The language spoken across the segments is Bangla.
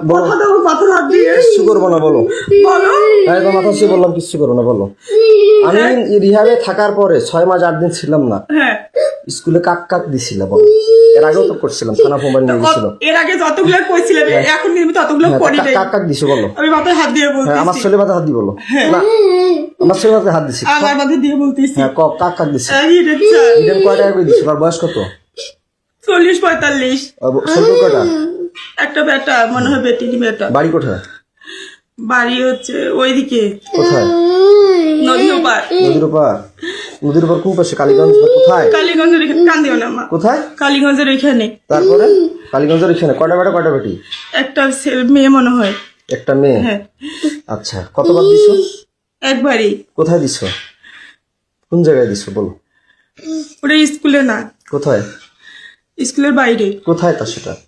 কিচ্ছু করব না বলো। বলো। হ্যাঁ মাথা ছুঁয়ে বললাম কিচ্ছু করব না বলো। আমি রিহাবে থাকার পরে ছয় মাস আট দিন ছিলাম না হ্যাঁ। স্কুলে কাক কাক দিছিল বলো। এর আগেও তো করছিলাম থানা নিয়ে গেছিল। এর আগে যতগুলো কইছিলেন এখন কিন্তু ততগুলো হ্যাঁ, করি কাক- নাই। কাক কাক দিছো বলো। আমি মাথায় হাত দিয়ে আমার ছেলে মাথায় হাত দি বলো। না আমার ছেলে মাথায় হাত দিছি। আমার মাথায় দিয়ে বলতেছি। হ্যাঁ কাক কাক দিছি। এই রে ইডেন কয় টাকা করে দিছিল? আর বয়স কত? চল্লিশ পঁয়তাল্লিশ। কয়টা? একটা বেটা মনে হয় বেটির বেটা বাড়ি কোথায়? বাড়ি হচ্ছে ওইদিকে। কোথায়? নদী ওপার। নদীর উপর নদীর উপর কোন পাশে কালীগঞ্জ কোথায়? কালীগঞ্জের এখানে কান্দিও না মা কোথায়? কালীগঞ্জের এখানে। তারপরে? কালীগঞ্জের এখানে কয়টা বেটা কয়টা বেটি? একটা ছেলে মেয়ে মনে হয়। একটা মেয়ে? হ্যাঁ। আচ্ছা কতবার দিছো? একবারই। কোথায় দিছো? কোন জায়গায় দিছো বলো। ওটা স্কুলে না। কোথায়? স্কুলের বাইরে। কোথায় তা সেটা?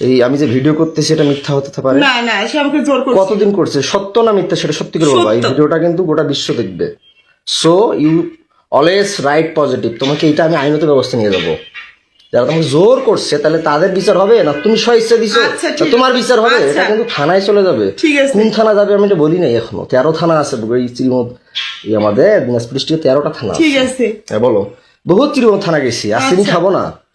এই- আমি যে ভিডিও করতেছি এটা মিথ্যা হতে পারে? না না সে আমাকে জোর করছিল কতদিন করছে? সত্য না মিথ্যা সেটা সত্যি করে বলবা এই ভিডিওটা কিন্তু গোটা বিশ্ব দেখবে। So you always right positive তোমাকে এটা আমি আইনত ব্যবস্থা নিয়ে যাব। যারা তোমাকে জোর করছে তাহলে তাদের বিচার হবে না? তুমি স্ব ইচ্ছা দিছো আচ্ছা, তোমার বিচার হবে। আচ্ছা। এটা কিন্তু থানায় চলে যাবে। কোন থানা যাবে আমি এটা বলি নাই এখনও। তেরো থানা আছে এই শ্রীমদ এই আমাদের দিনাজপুর ডিস্ট্রিক্টে তেরোটা থানা ঠিক আছে। হ্যাঁ বলো। বহুত চিরমদ থানা গেছি। আর চিনি খাব না।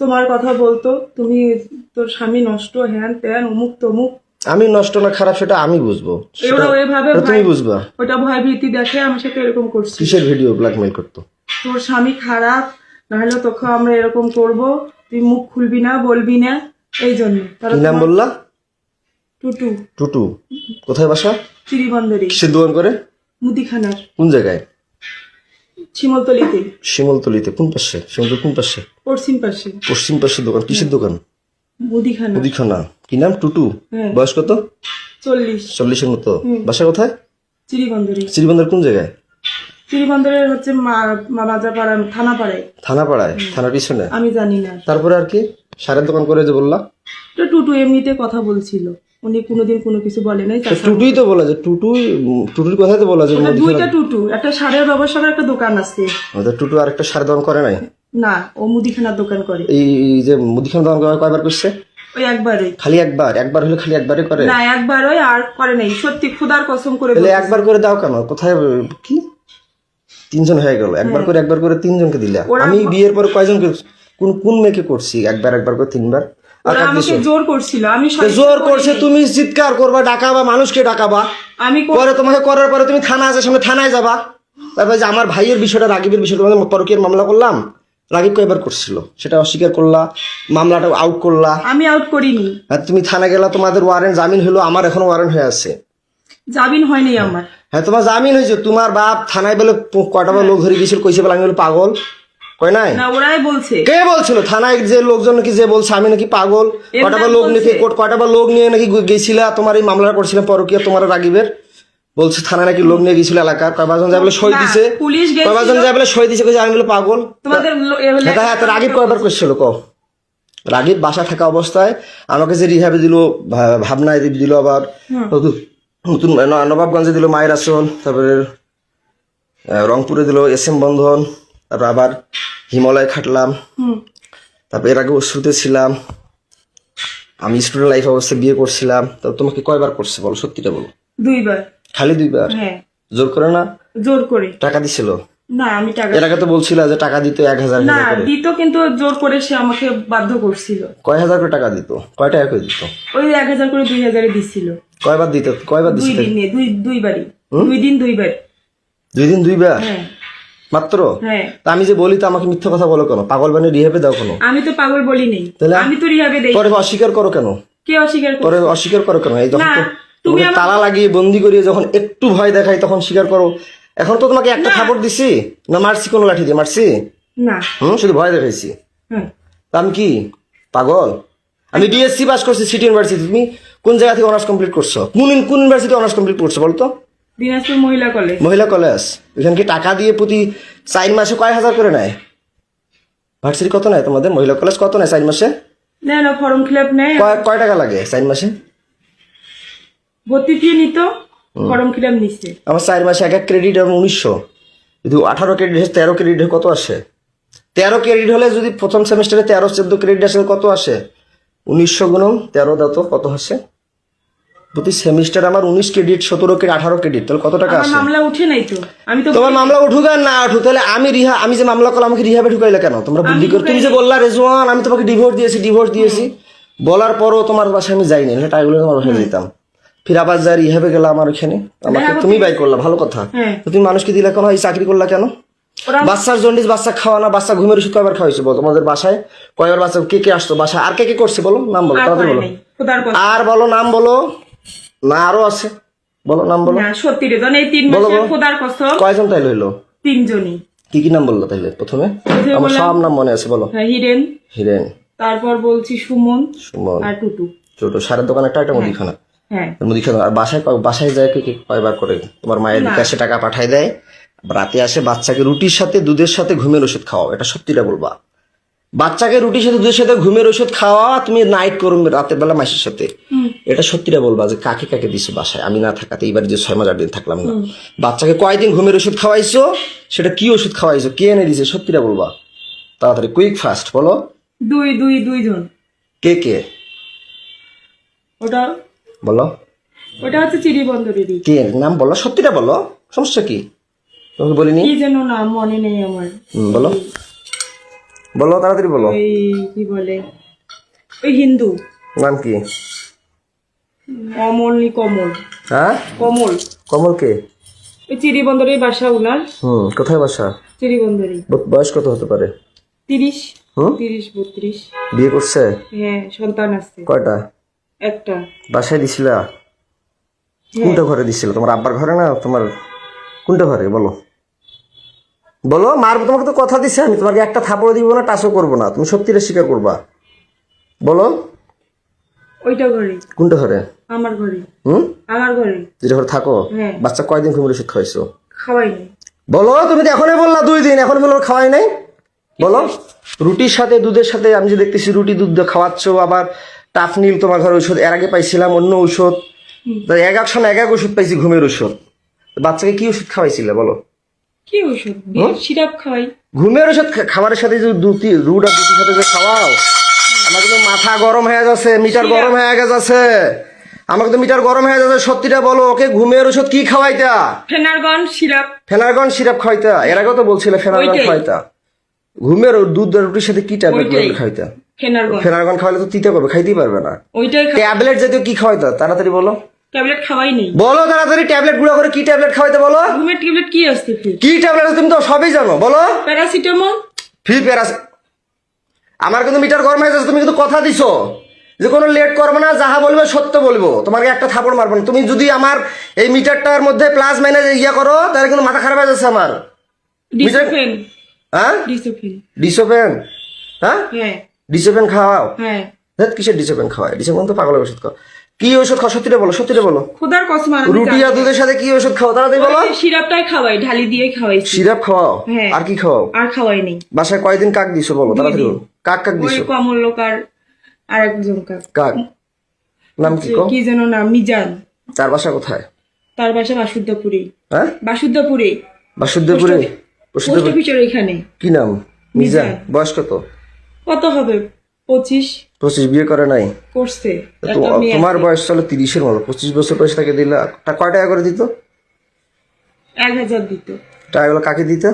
তোমার কথা বলতো তুমি তোর স্বামী নষ্ট হ্যান ত্যান অমুক তমুক। আমি নষ্ট না খারাপ সেটা আমি বুঝব। সেটা এগুলো ওইভাবে তুমি বুঝবা। ওটা ভয় ভীতি দেখে আমি সাথে এরকম করছি কিসের ভিডিও ব্ল্যাকমেল করতো? তোর স্বামী খারাপ নাহলে তোকে আমরা এরকম করব। তুই মুখ খুলবি না বলবি না এই জন্য। কি নাম বললা? টুটু। টুটু। কোথায় বাসা? চিরিবন্দরি কিসের দোকান করে? মুদিখানার। কোন জায়গায়? শিমলতলিতে। শিমলতলিতে কোন পাশে? শিমলতলি কোন পাশে? পশ্চিম পাশে। পশ্চিম পাশের দোকান। কিসের দোকান? মুদিখানা। মুদিখানা। কি নাম টুটু? হ্যাঁ। বয়স কত? চল্লিশ। চল্লিশের মতো। বাসা কোথায়? চিরিবন্দরি। শ্রীবন্দর কোন জায়গায়? চিরিবন্দরের হচ্ছে মামাজাপাড়া থানা পাড়ায় থানা পাড়ায় থানার পিছনে? আমি জানি না। তারপরে আর কি? সারের দোকান করে যে বললা তো টুটু এমনিতে কথা বলছিল। উনি কোনোদিন কোনো কিছু বলে নাই টুটুই তো বলা যায় টুটুই টুটুর কথাই তো বলা যে ওটা দুইটা টুটু। একটা সারের ব্যবসার একটা দোকান আছে। টুটু আরেকটা সারের দোকান করে নাই। না ও মুদিখানার দোকান করে। এই এই যে মুদিখানা দোকান কয়বার করছে? ওই একবারই খালি একবার? একবার হলে খালি একবারই করে? না একবারই আর করে নাই। সত্যি খুদার কসম করে তাহলে একবার করে দাও কেন? কোথায় কি? তিনজন হয়ে গেল। একবার করে একবার করে তিনজনকে দিলা। আমি বিয়ের পরে কয়জনকে কোন কোন মেয়েকে করছি? একবার একবার করে তিনবার? আমাকে জোর করছিল। আমি জোর করছে তুমি চিৎকার করবা ডাকাবা মানুষকে ডাকাবা। আমি পরে তোমাকে করার পরে তুমি থানা আছে সামনে থানায় যাবা। তারপরে যে আমার ভাইয়ের বিষয়টা রাগিবের বিষয়টা তোমাদের পরকীয়ার মামলা করলাম। রাগিব কয়বার করছিল। সেটা অস্বীকার করলা মামলাটা আউট করলা। আমি আউট করিনি। আর তুমি থানা গেলা তোমাদের ওয়ারেন্ট জামিন হলো আমার এখনও ওয়ারেন্ট হয়ে আছে। জামিন হয়নি আমার। হ্যাঁ তোমার জামিন হয়েছে তোমার বাপ থানায় বলে কয়টা বার লোক ধরে গেছিল কইছে বলে আমি বলে পাগল। কয় নাই? না ওরাই বলছে। কে বলছিল? থানায় যে লোকজন নাকি যে বলছে আমি নাকি পাগল। কয়টা বার লোক। নাকি কোট- কয়টা বার লোক নিয়ে নাকি গেছিলা তোমার এই মামলা করছিলাম পরকীয়া তোমার রাগিবের। বলছে থানায় নাকি লোক নিয়ে গেছিল এলাকার কয়বার যাই বলে সই দিছে। পুলিশ গেছিল। যাই বলে সই দিছে। কইছে আমি বলে পাগল। তোমাদের হ্যাঁ তো রাগিব কয়বার করছিল ক রাগিব বাসা থাকা অবস্থায় আমাকে যে রিহাবে দিল ভাবনায় দিল আবার। নতুন নবাবগঞ্জে দিল মায়ের আসন তারপরে রংপুরে দিল এস এম বন্ধন তারপর আবার হিমালয় খাটলাম। তারপর এর আগে ওষুধে ছিলাম। আমি স্টুডেন্ট লাইফ অবস্থায় বিয়ে করছিলাম। তো তোমাকে কয়বার করছে বলো সত্যিটা বলো। দুইবার। খালি দুইবার? হ্যাঁ। জোর করে না? জোর করে। টাকা দিছিল? না আমি টাকা এর আগে তো বলছিল যে টাকা দিত এক হাজার না দিত কিন্তু জোর করে সে আমাকে বাধ্য করছিল। কয় হাজার করে টাকা দিত? কয় টাকা করে দিত? ওই এক হাজার করে দুই হাজারে দিছিল। কয়বার দিত? কয়বার দুই দিছিল? দিনে দুই দুইবারই। দুই দিন দুইবার। দুই দিন দুইবার? হ্যাঁ। মাত্র? হ্যাঁ। তা আমি যে বলি তো আমাকে মিথ্যা কথা বলো কেন? পাগল বানিয়ে রিহাবে দাও কেন? আমি তো পাগল বলি নেই। তাহলে? আমি তো রিহাবে দেই পরে অস্বীকার করো কেন? কে অস্বীকার করে অস্বীকার করো কেন? এই যখন তুমি তালা লাগিয়ে বন্দি করিয়ে যখন একটু ভয় দেখাই তখন স্বীকার করো। এখন তো তোমাকে একটা থাপড় দিছি? না মারছি কোনো লাঠি দিয়ে? মারছি? না। হুম শুধু ভয় দেখাইছি? আমি কি? পাগল? আমি ডিএসসি পাস করছি সিটি ইউনিভার্সিটি। তুমি কোন জায়গা থেকে অনার্স কমপ্লিট করছ? কোন কোন ইউনিভার্সিটি অনার্স কমপ্লিট করছ বলতো? দিনাজপুর মহিলা কলেজ। মহিলা কলেজ। এখানে কি টাকা দিয়ে প্রতি চার মাসে কয় হাজার করে নেয়? ভার্সিটি কত নেয় তোমাদের? মহিলা কলেজ কত নেয় চার মাসে? না না ফর্ম ফিল আপ নেই কয় কয় টাকা লাগে চার মাসে? ভর্তি ফি নিত ফর্ম ফিল আপ নিচ্ছে আমার চার মাসে এক এক ক্রেডিট এবং উনিশশো। যদি আঠারো ক্রেডিট হচ্ছে তেরো ক্রেডিট কত আসে? তেরো ক্রেডিট হলে যদি প্রথম সেমিস্টারে তেরো চোদ্দ ক্রেডিট আসে কত আসে? উনিশশো গুণম তেরো দাও তো কত আসে? প্রতি সেমিস্টার আমার উনিশ ক্রেডিট সতেরো ক্রেডিট আঠারো ক্রেডিট তাহলে কত টাকা আসে? মামলা উঠে নাই তো। আমি তো তোমার মামলা উঠুক আর না উঠুক তাহলে আমি রিহা আমি যে মামলা করলাম আমাকে রিহাবে ঢুকাইলে কেন? তোমরা বুদ্ধি করে তুমি যে বললা রেজওয়ান আমি তোমাকে ডিভোর্স দিয়েছি ডিভোর্স দিয়েছি। বলার পরও তোমার বাসায় আমি যাইনি নাহলে টাইগুলো তোমার বাসায় যেতাম ফির আবার যাই রিহাবে গেলাম আমার এখানে আমাকে তুমি বাই করলা ভালো কথা। হ্যাঁ। তুমি মানুষকে দিলে কেন? এই চাকরি করলা কেন? বাচ্চার জন্ডিস বাচ্চা খাওয়ানো বাচ্চা ঘুমের ওষুধ কয়বার খাওয়াইছে বলো? তোমাদের বাসায় কয়বার বাচ্চা কে কে আসতো বাসায়? আর কে কে করছে বলো? নাম বলো তাড়াতাড়ি বলো। আর বলো নাম বলো। না আরও আছে। বলো নাম বলো। সত্যি রে এই তিন বলো, মাসে। খোদার কসম। কয়জন তাইলে হইল তিনজনই। কি কি নাম বলল তাইলে প্রথমে? আমার সব নাম মনে আছে বলো। হ্যাঁ, হিরেন। হিরেন। তারপর বলছি সুমন সুমন। আর টুটু। ছোট সারের দোকান একটা একটা মুদিখানা। হ্যাঁ মুদিখানা আর বাসায় বাসায় যায় কে কে? কয়বার করে? তোমার মায়ের। বিকাশে টাকা পাঠায় দেয় রাতে আসে বাচ্চাকে রুটির সাথে দুধের সাথে ঘুমের ওষুধ খাওয়াও। এটা সত্যিটা বলবা। বাচ্চাকে রুটির সাথে দুধের সাথে ঘুমের ওষুধ খাওয়া তুমি নাইট করবে রাতের বেলা মাসের সাথে। এটা সত্যিটা বলবা যে কাকে কাকে দিছো বাসায়? আমি না থাকাতে এইবার যে ছয় মাস আট দিন থাকলাম না। বাচ্চাকে কয়দিন ঘুমের ওষুধ খাওয়াইছো? সেটা কি ওষুধ খাওয়াইছো? কে এনে দিছে? সত্যিটা বলবা। তাড়াতাড়ি কুইক ফাস্ট বলো। দুই দুই দুইজন। কে কে? ওটা বলো। ওটা হচ্ছে চিড়ি বন্দরেরই। কে নাম বলো? সত্যিটা বলো। সমস্যা কি? তোমাকে বলিনি? কি যেন নাম মনে নেই আমার। বলো। বলো তাড়াতাড়ি বলো। ওই কি বলে? ওই হিন্দু। নাম কি? অমল নি কমল। হ্যাঁ? কমল। কমল কে? ওই চিড়ি বন্দরের বাসা উনার। হুম কোথায় বাসা? চিড়ি বন্দরই ব- বয়স কত হতে পারে? তিরিশ। তিরিশ বত্রিশ। বিয়ে করছে? হ্যাঁ সন্তান আছে। কয়টা? একটা। বাসায় দিছিলা? কোনটা ঘরে দিছিল? তোমার আব্বার ঘরে না তোমার কোনটা ঘরে? বলো। বলো মার তোমাকে তো কথা দিছে আমি। তোমাকে একটা থাপড় দিব না টাচও করব না। তুমি সত্যিটা স্বীকার করবা। বলো। ওইটা ঘরে। কোনটা ঘরে? আমার ঘরে। হুম? আমার ঘরে। যেটা ঘরে থাকো। হ্যাঁ। বাচ্চা কয়দিন ওষুধ খাওয়াইছো? নাই। বলো তুমি তো এখনই বললা দুই দিন। এখন বলল খাওয়াই নাই। বলো। রুটির সাথে দুধের সাথে আমি যে দেখতেছি রুটি দুধ খাওয়াচ্ছ আবার টাফ নীল তোমার ঘরে ওষুধ এর আগে পাইছিলাম অন্য ঔষধ। তো এক এক সময় এক এক ওষুধ পাইছি ঘুমের ওষুধ বাচ্চাকে কি ওষুধ খাওয়াইছিলে বলো? কি ওষুধ সিরাপ খাওয়াই। ঘুমের ওষুধ খাবারের সাথে যে দুটি রুট দুটির সাথে যে খাওয়াও আমার কিন্তু মাথা গরম হয়ে যাচ্ছে মিটার গরম হয়ে গেছে। আমার কিন্তু মিটার গরম হয়ে যাচ্ছে সত্যিটা বলো ওকে ঘুমের ওষুধ কি খাওয়াইতা? Phenergan syrup. ফেনারগন সিরাপ খাওয়াইতা? এর আগেও তো বলছিলে ফেনারগন খাওয়াইতা। ঘুমের দুধ রুটির সাথে কি ট্যাবলেট। খাওয়াইতা? ফেনারগন ফেনারগন খাওয়ালে তো তিতে করবে খাইতেই পারবে না। ওইটাই ট্যাবলেট জাতীয় কি খাওয়াইতা? তাড়াতাড়ি বলো। ট্যাবলেট খাওয়াই নেই। বলো তাড়াতাড়ি ট্যাবলেটগুলো করে কি ট্যাবলেট খাওয়াইতে বলো? ঘুমের ট্যাবলেট কি আসতে ফি কি ট্যাবলেট তুমি তো সবই জানো বলো। প্যারাসিটামল? ফ্রি প্যারাস আমার কিন্তু মিটার গরম হয়ে যাচ্ছে তুমি কিন্তু কথা দিছো। যে কোনো লেট করব না যাহা বলবে সত্য বলব। তোমাকে একটা থাপড় মারবো না। তুমি যদি আমার এই মিটারটার মধ্যে প্লাস মাইনাস ইয়া করো তাহলে কিন্তু মাথা খারাপ হয়ে যাচ্ছে আমার। হ্যাঁ? ডিসোফেন? হ্যাঁ? হ্যাঁ। ডিসোপেন খাওয়াও? হ্যাঁ। কিসের ডিসোপেন খাওয়ায়? ডিসোপেন তো পাগলের ওষুধ খাও কি ওষুধ খাও? সত্যিটা বলো সত্যিটা বলো। খোদার কসম রুটি আর দুধের সাথে কি ওষুধ খাও? তাড়াতাড়ি বলো। সিরাপটাই খাওয়াই ঢালি দিয়ে খাওয়াই সিরাপ খাওয়াও? হ্যাঁ। আর কি খাওয়াও? আর খাওয়াই নেই। বাসায় কয়দিন কাক দিছো বলো? তাড়াতাড়ি বলো। কাক কাক দিছো ওই দিছো? কমল্লকার আর একজন কাক। কাক? নাম কি কো? কি যেন নাম মিজান। তার বাসা কোথায়? তার বাসা বাসুদ্দাপুরে হ্যাঁ? বাসুদ্দাপুরে বাসুদেবপুরে পোস্ট অফিসের ওইখানে। কি নাম? মিজান। বয়স কত? কত হবে? পঁচিশ? পঁচিশ বিয়ে করে নাই। করছে। তো একটা মেয়ে তোমার আছে। বয়স চলো তিরিশের মতো। পঁচিশ বছর বয়স তাকে দিলে। তা কয় টাকা করে দিত? এক হাজার দিত। টাকাগুলো কাকে দিত?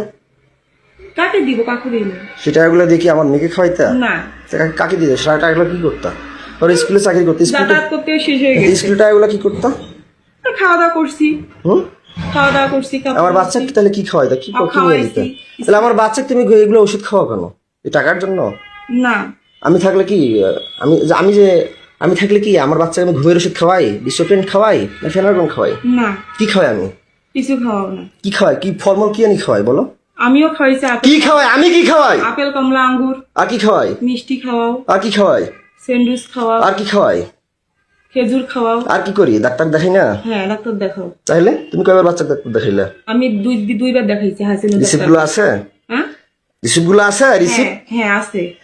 কাকে দিব? কাকু দিন সে টাকাগুলো দেখি আমার মেয়েকে খাওয়াইতা? না। কাকে- কাকে দিত? সে টাকাগুলো কি করতা? ওর স্কুলে চাকরি করতে। স্কুলে যাতায়াত করতে শেষ হয়ে গেছে। স্কুলে টাকাগুলো কি করতা? আর খাওয়া দাওয়া করছি। হুম? খাওয়া দাওয়া করছি আমার। বাচ্চাকে তাহলে কি খাওয়াইতা? কি আর কি নিয়ে দিতে খাওয়াইছি। তাহলে আমার বাচ্চাকে তুমি এগুলো ওষুধ খাওয়া কেন? এই টাকার জন্য? না। আমি থাকলে কি আমি যে- আমি যে আমি থাকলে কি আমার বাচ্চাকে আমি ঘুমের ওষুধ খাওয়াই? ডিসোপেন খাওয়াই? না ফেনারগন খাওয়াই? না। কি খাওয়াই আমি? কিছু খাওয়াও না। কি খাওয়াই? কি ফলমূল কি আনি খাওয়াই বলো? আমিও খাওয়াইছি কি খাওয়াই? আমি কি খাওয়াই? আপেল কমলা আঙ্গুর। আর কি খাওয়াই? মিষ্টি খাওয়াও। আর কি খাওয়াই? স্যান্ডউইচ খাওয়াও। আর কি খাওয়াই? খেজুর খাওয়াও। আর কি করি? ডাক্তার দেখাই না? হ্যাঁ ডাক্তার দেখাও। চাইলে তুমি কয়বার বাচ্চা ডাক্তার দেখাইলে? আমি দুই দুইবার দেখাইছি হাসিনা রিসিপ্টগুলো আছে? হ্যাঁ? রিসিপ্টগুলো আছে রিসিপ্ট? হ্যাঁ হ্যাঁ আছে।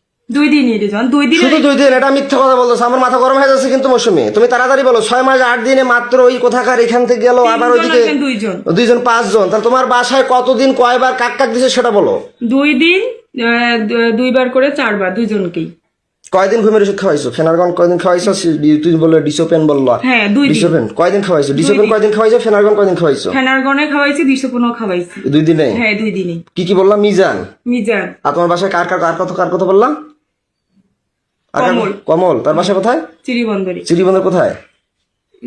দুই দিন দুই দিন শুধু দুই দিন এটা মিথ্যা কথা আমার মাথা গরম হয়ে যাচ্ছে কিন্তু মৌসুমি। তুমি তাড়াতাড়ি বলো ছয় মাস আট দিনে মাত্র ওই কোথাকার এখান থেকে গেল আবার ওইদিকে দুইজন। দুইজন পাঁচজন। তাহলে তোমার বাসায় কতদিন কয়বার কাক কাক দিছে সেটা বলো। দুই দিন দুইবার করে চারবার দুইজনকেই। কয়দিন ঘুমের ওষুধ খাওয়াইছো? ফেনারগন কয়দিন খাওয়াইছো? তুই বলল ডিসোপেন বলল। হ্যাঁ দুই ডিসোপেন কয়দিন খাওয়াইছো? ডিসোপেন কয়দিন খাওয়াইছো? ফেনারগন কয়দিন খাওয়াইছো? ফেনারগনে খাওয়াইছি খাওয়াইছি। দুই দিনে? হ্যাঁ দুই দিনে। কি কি বললাম? মিজান। মিজান। আর তোমার বাসায় কার কার কার কথা কার কথা বললাম? কমল। কমল তার বাসা কোথায়? চিরিবন্দরে চিরিবন্দর কোথায়?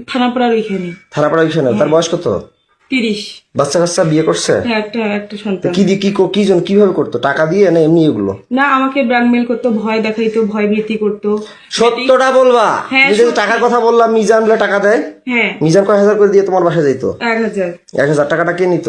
থানাপাড়ার ওইখানে। থানাপাড়া ওইখানে। তার বয়স কত? তিরিশ। বাচ্চা কাচ্চা বিয়ে করছে? হ্যাঁ একটা একটা সন্তান। কি দিয়ে কি কি জন কীভাবে করতো? টাকা দিয়ে না এমনি এগুলো? না আমাকে ব্ল্যাকমেল করতো ভয় দেখাইতো ভয় ভীতি করতো। সত্যটা বলবা। হ্যাঁ, টাকার কথা বললাম মিজান বলে টাকা দেয়। হ্যাঁ। মিজান কয় হাজার করে দিয়ে তোমার বাসায় যাইতো? এক হাজার। এক হাজার টাকাটা কে নিত?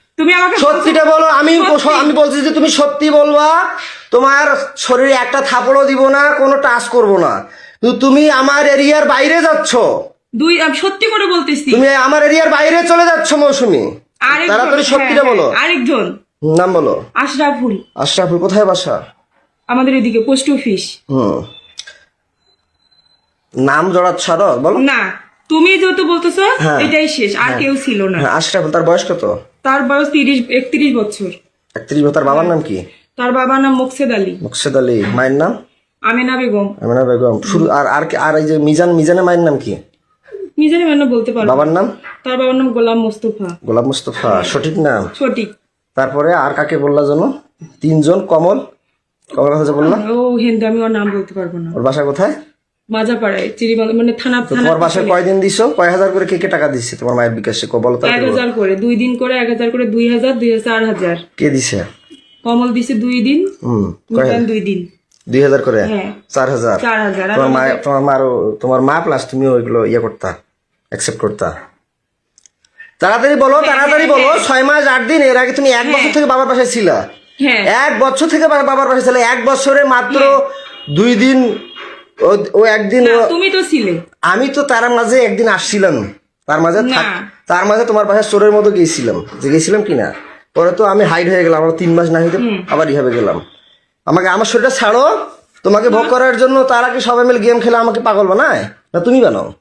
তুমি আমাকে সত্যিটা বলো আমি আমি বলছি যে তুমি সত্যি বলবা তোমার শরীরে একটা থাপড়ও দিব না কোনো টাচ করব না। তুমি আমার এরিয়ার বাইরে যাচ্ছ। দুই সত্যি করে বলতেছি। তুমি আমার এরিয়ার বাইরে চলে যাচ্ছ মৌসুমি। তাড়াতাড়ি সত্যিটা হ্যাঁ, বলো। হ্যাঁ, আরেকজন। নাম বলো। আশরাফুল। আশরাফুল কোথায় বাসা? আমাদের এদিকে পোস্ট অফিস। হুম। নাম জড়াত ছাড়ো বলো। না তুমি যেহেতু বলতেছো হ্যাঁ। এটাই শেষ আর কেউ ছিল না। হ্যাঁ আশরাফুল তার বয়স কত? তার বয়স তিরিশ একত্রিশ বছর। একত্রিশ তার বাবার নাম কি? তার বাবার নাম মোকসেদ আলী। মুকসেদ আলী মায়ের নাম? আমেনা বেগম। আমিনা বেগম। শুরু আর আর আর এই যে মিজান মিজানের মায়ের নাম কি? নিজের মানে বলতে পারব। বাবার নাম? তার বাবার নাম গোলাম মুস্তফা। গোলাম মুস্তফা সঠিক নাম? সঠিক। তারপরে আর কাকে বললা জানো তিনজন কমল? কমল কথা বললা? ও হিন্দু আমি ওর নাম বলতে পারব না। ওর বাসা কোথায়? মাজাপাড়ায় চিরিমাল মানে থানা থানা তোমার বাসায় কয়দিন দিছো? কয় হাজার করে কে কে টাকা দিচ্ছে তোমার মায়ের বিকাশে? কো বলো এক তারপরে হাজার করে দুই দিন করে এক হাজার করে দুই হাজার দুই হাজার চার হাজার। কে দিছে? কমল দিছে দুই দিন হুম দুই দিন। দুই হাজার করে? হ্যাঁ। চার হাজার? তোমার মা তোমার মা তোমার মা প্লাস তুমি ওইগুলো ইয়ে করতা অ্যাকসেপ্ট করতা। তাড়াতাড়ি বলো তাড়াতাড়ি বলো ছয় মাস আট দিন এর আগে তুমি এক বছর থেকে বাবার পাশে ছিলা। হ্যাঁ। এক বছর থেকে বাবার পাশে ছিলে এক বছরে মাত্র দুই দিন ও- একদিন তুমি তো ছিলে। আমি তো তার মাঝে একদিন আসছিলাম। তার মাঝে তার মাঝে তোমার পাশে চোরের মতো গিয়েছিলাম। যে গেছিলাম কিনা? পরে তো আমি হাইড হয়ে গেলাম আমার তিন মাস না হইতে আবার ইভাবে গেলাম। আমাকে আমার শরীরটা ছাড়ো। তোমাকে ভোগ করার জন্য তারা কি সবাই মিলে গেম খেলে আমাকে পাগল বানায়? না তুমি বানাও।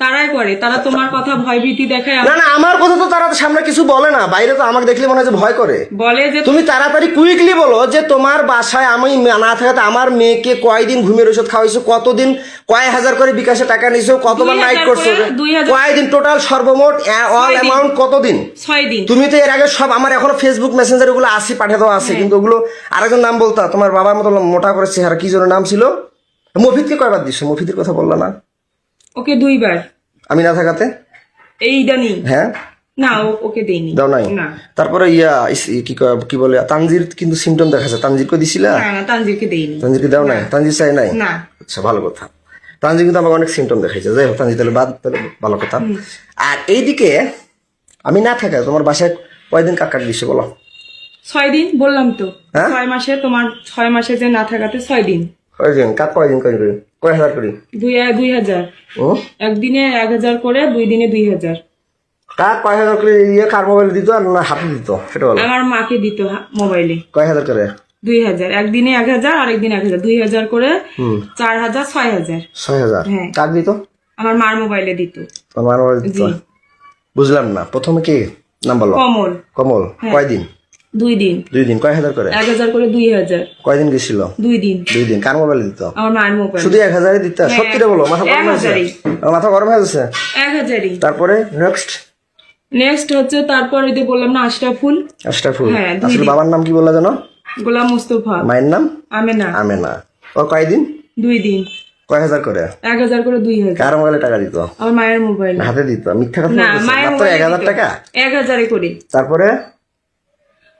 তারাই করে তারা তোমার কথা ভয়ভীতি দেখায় না না আমার কথা তো তারা সামনে কিছু বলে না বাইরে তো আমাকে দেখলে মনে হয় যে ভয় করে। বলে যে তুমি তাড়াতাড়ি কুইকলি বলো যে তোমার বাসায় আমি না থাকাতে আমার মেয়েকে কয়দিন ঘুমের ওষুধ খাওয়াইছো কতদিন কয় হাজার করে বিকাশে টাকা নিছো কতবার নাইট করছ করে, কয়দিন টোটাল সর্বমোট অল অ্যামাউন্ট কতদিন? ছয় দিন। তুমি তো এর আগে সব আমার এখনও ফেসবুক মেসেঞ্জার ওগুলো আসি পাঠিয়ে দেওয়া আছে কিন্তু ওগুলো আরেকজন নাম বলতা তোমার বাবার মতো মোটা করে চেহারা কি জন্য নাম ছিল? মফিদকে কয়বার দিছো? মফিদের কথা বললা না? ওকে দুইবার। আমি না থাকাতে? এই ইদানিং? হ্যাঁ? না ওকে দেইনি দাও নাই? না। তারপরে ইয়া কি কি বলে তানজির কিন্তু সিমটম দেখাচ্ছে তানজিরকে দিছিলা? না না তানজিরকে দেইনি তানজিরকে দাও নাই? তানজির চাই নাই? না। আচ্ছা ভালো কথা। তানজির কিন্তু আমাকে অনেক সিমটম দেখাইছে। যাই হোক তানজির তাহলে বাদ তাহলে ভালো কথা। আর এইদিকে আমি না থাকা তোমার বাসায় কয়দিন কাকার দিছে বলো? ছয় দিন বললাম তো। হ্যাঁ? ছয় মাসে তোমার ছয় মাসে যে না থাকাতে ছয় দিন। কয়দিন? কাক কয়দিন কয়দিন? কয় হাজার করি? দুই দুই হাজার। ও? একদিনে এক হাজার করে দুই দিনে দুই হাজার। কাক কয় হাজার করে ইয়ে কার মোবাইল দিত আর না হাতে দিত? সেটা বলো। আমার মাকে দিত মোবাইলে কয় হাজার করে? দুই হাজার। একদিনে এক হাজার আরেকদিন এক হাজার। দুই হাজার করে চার হাজার ছয় হাজার। ছয় হাজার। হ্যাঁ। দিত? আমার মার মোবাইলে দিত। তোমার মোবাইল দিত? বুঝলাম না। প্রথমে কি? নাম বলো কমল। কমল। কয়দিন? দুই দিন। দুই দিন। কয় হাজার করে? এক হাজার করে দুই হাজার। কয়দিন গেছিল? দুই দিন। দুই দিন। কার মোবাইল দিত? আমার মায়ের মোবাইল। শুধু এক দিতে? সত্যিটা বলো মাথা গরম হয়েছে? মাথা গরম হয়ে যাচ্ছে এক হাজারই। তারপরে নেক্সট নেক্সট হচ্ছে তারপর ওই যে বললাম না আশটা ফুল আশরাফুল। হ্যাঁ, আসলে বাবার নাম কি বললা জানো? গোলাম মুস্তফা। মায়ের নাম? আমেনা। আমেনা। ও কয়দিন দুই দিন। কয় হাজার করে? এক হাজার করে দুই হাজার। কার মোবাইলে টাকা দিত? আমার মায়ের মোবাইল। হাতে দিত। মিথ্যা কথা না মায়ের এক হাজার টাকা? এক হাজারে করে। তারপরে?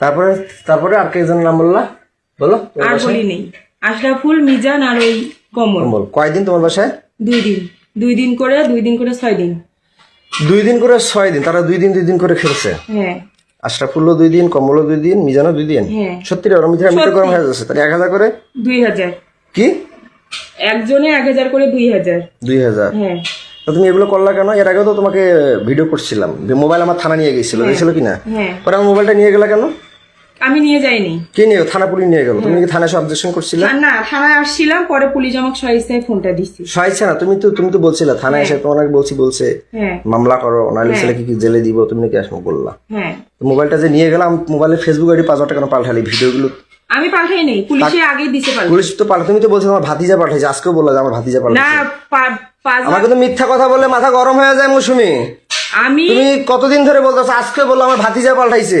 তারপরে তারপরে আর কেজন নাম বললা? বলো আর বলি নেই আশরাফুল মিজান আর ওই কমল। বল কয়দিন তোমার বাসায়? দুই দিন। দুই দিন করে দুই দিন করে ছয় দিন। দুই দিন করে ছয় দিন তারা দুই দিন দুই দিন করে খেলছে? হ্যাঁ। আশরাফুল্লো দুই দিন কমলও দুই দিন মিজানও দুই দিন? হ্যাঁ। সত্যি ওরা মিথ্যা মিথ্যা গরম হয়ে যাচ্ছে তাহলে এক হাজার করে? দুই হাজার। কি? একজনে এক হাজার করে দুই হাজার। দুই হাজার? হ্যাঁ। তো তুমি এগুলো করলা কেন? এর আগেও তো তোমাকে ভিডিও করছিলাম মোবাইল আমার থানা নিয়ে গেছিল গেছিল কি না হ্যাঁ। পরে আমার মোবাইলটা নিয়ে গেলা কেন? আমি নিয়ে যাইনি। কে নিয়ে? থানা পুলিশ নিয়ে গেল। তুমি কি থানায় অবজেকশন করছিলে? না থানায় আসছিলাম পরে পুলিশ আমাকে সহিস্তায় ফোনটা দিছি। সহায়ছে না তুমি তো তুমি তো বলছিলে থানায় এসে তোমার বলছি বলছে হ্যাঁ। মামলা করো নাহলে ছেলেকে কি জেলে দিব? তুমি নাকি আসব বললা হ্যাঁ। তো মোবাইলটা যে নিয়ে গেলাম মোবাইলে ফেসবুক আইডি পাসওয়ার্ডটা কেন পাল্টালি ভিডিওগুলো আমি পাঠাই নেই পুলিশে আগেই দিছে পাল্টা পুলিশ তো পাল্টা তুমি তো বলছো আমার ভাতিজা পাঠাইছে। আজকেও বললা যে আমার ভাতিজা না পাল্টাইছে পা- পাঁচ আমার কিন্তু মিথ্যা কথা বললে মাথা গরম হয়ে যায় মৌসুমি। আমি তুমি কতদিন ধরে বলতেছো আজকে বলল আমার ভাতিজা পাল্টাইছে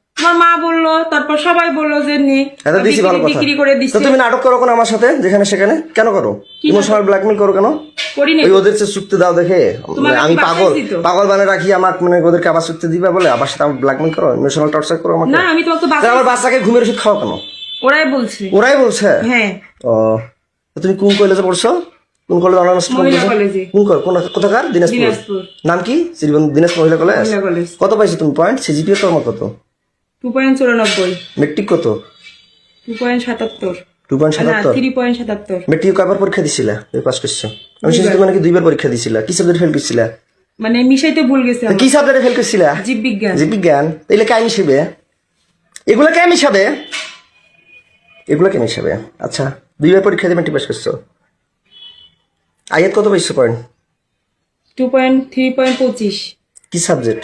আমার মা বলল তারপর সবাই বলল যে নে এত দিছি ভালো কথা। বিক্রি করে তো তুমি নাটক করো কেন আমার সাথে যেখানে সেখানে? কেন করো? ইমোশনাল ব্ল্যাকমেল করো কেন? করি ওই ওদের চেয়ে চুক্তি দাও দেখে। আমি পাগল। পাগল বানিয়ে রাখি আমাকে মানে ওদেরকে আবার চুক্তি দিবে বলে আবার সাথে আমার ব্ল্যাকমেল করো? ইমোশনাল টর্চার করো আমাকে? না আমি তোমাকে বাসায় আমার বাচ্চাকে ঘুমের ওষুধ খাওয়া কেন? ওরাই বলছে। ওরাই বলছে? হ্যাঁ। ও তুমি কোন কলেজে পড়ছো? কোন কলেজ অনার্স কলেজে কোন কোন কোথাকার? দিনাজপুর। নাম কি? দিনাজপুর মহিলা কলেজ কত পাইছো তুমি? পয়েন্ট সিজিপিএ তো আমার কত? টু পয়েন্ট চুরানব্বই। মেট্রিক কত? টু পয়েন্ট সাতাত্তর। টু পয়েন্ট সাতাত্তর? থ্রি পয়েন্ট সাতাত্তর। মেট্রিক কয়বার পরীক্ষা দিছিলা? তুমি পাস করছ। আমি শুনছি তুমি নাকি দুইবার পরীক্ষা দিছিলা? কি সাবজেক্ট ফেল করছিলা? মানে মিশাইতে ভুল গেছে কি সাবজেক্টে ফেল করছিলা জীব বিজ্ঞান জীববিজ্ঞান। তাইলে মিশাবে এগুলো কে মিশাবে? এগুলো কে মিশাবে? আচ্ছা দুইবার পরীক্ষা দিয়ে মেট্রিক পাস করছ। আয়াত কত পাইছো point two point three point পঁচিশ। কি সাবজেক্ট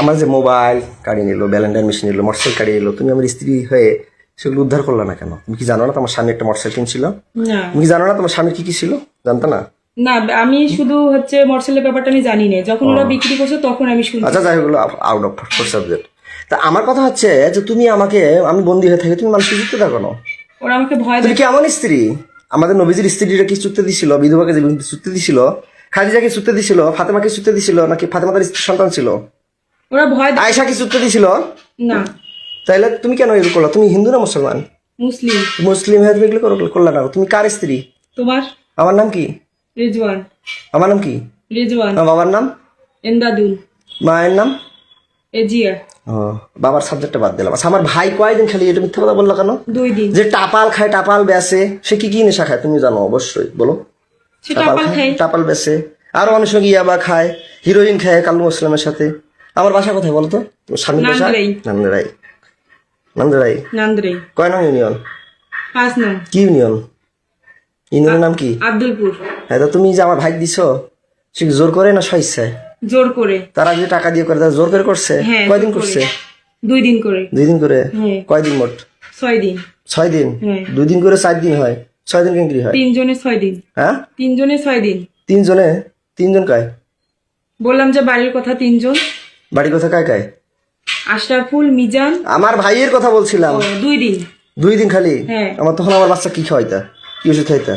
আমার যে মোবাইল কাড়ি নিল ব্যালেন্ডার মেশিন নিল মোটরসাইকেল কাড়ি নিল তুমি আমার স্ত্রী হয়ে সেগুলো উদ্ধার করলা না কেন? তুমি কি জানো না তোমার স্বামী একটা মোটরসাইকেল কিনছিল? না। তুমি কি জানো না তোমার স্বামী কি কি ছিল? জানতো না? না আমি শুধু হচ্ছে মোটরসাইকেলের ব্যাপারটা আমি জানি না। যখন ওরা বিক্রি করছে তখন আমি শুনছি। আচ্ছা যাই হোক আউট অফ ফোর সাবজেক্ট তা আমার কথা হচ্ছে যে তুমি আমাকে আমি বন্দি হয়ে থাকি তুমি মানুষকে যুক্তি দাও কেন ওরা আমাকে ভয় তুমি কি এমন স্ত্রী? আমাদের নবীজির স্ত্রীরা কি চুক্তি দিছিল? বিধবাকে যে চুক্তি দিছিল? খাদিজাকে চুক্তি দিছিল? ফাতেমাকে চুক্তি দিছিল? নাকি ফাতেমা তার স্ত্রী সন্তান ছিল? ওরা ভয় আয়সা কি দিছিল না। তাইলে তুমি কেন এগুলো করলা? তুমি হিন্দু না মুসলমান? মুসলিম। মুসলিম হয়ে তুমি এগুলো করলা না। তুমি কার স্ত্রী? তোমার? আমার নাম কি? রেজওয়ান। আমার নাম কি? রেজওয়ান। আমার বাবার নাম? এন্দাদুল। মায়ের নাম? এজিয়া। ও বাবার সাবজেক্টটা বাদ দিলাম। আচ্ছা আমার ভাই কয়দিন খালি এটা মিথ্যা কথা বলল কেন? দুই দিন। যে টাপাল খায় টাপাল বেসে সে কি কি নেশা খায়? তুমি জানো অবশ্যই বলো। টাপাল খাই টাপাল বেসে আরও অনেক সঙ্গে ইয়াবা খায় হিরোইন খায় কালু মুসলামের সাথে। আমার বাসা কোথায় বলো তো? স্বামীর বাসা? নান্দারাই। নান্দারাই নান্দারাই কয় নং ইউনিয়ন? পাঁচ নং। কি ইউনিয়ন? ইউনিয়নের নাম কি? আব্দুলপুর। হ্যাঁ তো তুমি যে আমার ভাই দিছো সে জোর করে না স্বেচ্ছায় জোর করে। তারা যদি টাকা দিয়ে করে তারা জোর করে করছে? হ্যাঁ কয়দিন করছে? দুই দিন করে। দুই দিন করে? হ্যাঁ। কয়দিন মোট? ছয় দিন। ছয় দিন? হ্যাঁ। দুই দিন করে চার দিন হয়। ছয় দিন কেঙ্কি হয়? তিনজনে ছয় দিন। হ্যাঁ? তিনজনে ছয় দিন। তিনজনে? তিনজন কায়? বললাম যে বাড়ির কথা তিনজন। বাড়ি কথা কায় কায়? আশরাফুল মিজান। আমার ভাইয়ের কথা বলছিলাম। দুই দিন। দুই দিন খালি? হ্যাঁ। আমার তখন আমার বাচ্চা কি খাওয়াইতা? কি ওষুধ খাইতা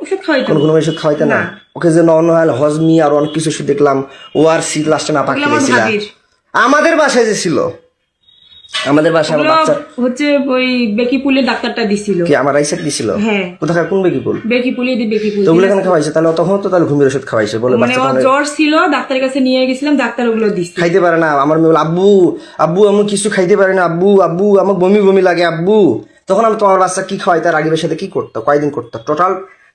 ওষুধ খাওয়াইতো। কোন কোন ওষুধ খাওয়াইতা না। ওকে যে নন হয় হজমি আর অনেক কিছু ওষুধ দেখলাম ও আর সিট লাস্টে না পাকিয়েছিল আমাদের বাসায় যে ছিল আমাদের বাসায় আমার বাচ্চা হচ্ছে ওই বেকিপুলের ডাক্তারটা দিছিল। কি আমার রাইসাক দিছিল? হ্যাঁ। কোথাকার কোন বেকি বল বেকিপুলে দি বেকিপুল তো ওগুলো কেন খাওয়াইছে তাহলে তখন তো তাহলে ঘুমের ওষুধ খাওয়াইছে বলে মানে ওর জ্বর ছিল ডাক্তারের কাছে নিয়ে গেছিলাম ডাক্তার ওগুলো দিচ্ছে খাইতে পারে না আমার মেয়ে আব্বু আব্বু আমি কিছু খাইতে পারি না আব্বু আব্বু আমার বমি বমি লাগে আব্বু। তখন আমি তোমার বাচ্চা কি খাওয়াই তার রাগিবের সাথে কি করতো কয়দিন করতো? টোটাল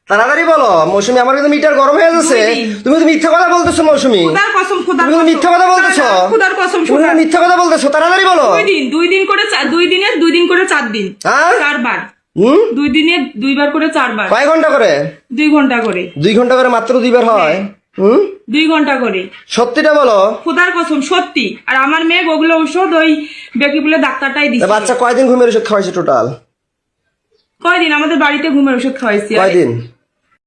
তাড়াতাড়ি বলো মৌসুমি আমার কিন্তু মিটার গরম হয়ে যাচ্ছে। তুমি তো মিথ্যা কথা বলতেছো মৌসুমি। খুদার কসম খুদার তুমি তো মিথ্যা কথা বলতেছো। খুদার কসম তুমি মিথ্যা কথা বলতেছো তাড়াতাড়ি বলো। দুই দিন দুই দিন করে দুই দিনে দুই দিন করে চার দিন। হ্যাঁ? চারবার। হুম? দুই দিনে দুইবার করে চারবার। কয় ঘণ্টা করে? দুই ঘণ্টা করে। দুই ঘণ্টা করে মাত্র দুইবার হয়। হুম? দুই ঘণ্টা করে। সত্যিটা বলো। খুদার কসম সত্যি। আর আমার মেয়ে ওগুলো ঔষধ ওই বেকিপুলে ডাক্তারটাই দিচ্ছে বাচ্চা কয়দিন ঘুমের ওষুধ খাওয়াইছে টোটাল কয়দিন? আমাদের বাড়িতে ঘুমের ওষুধ খাওয়াইছি। কয়দিন?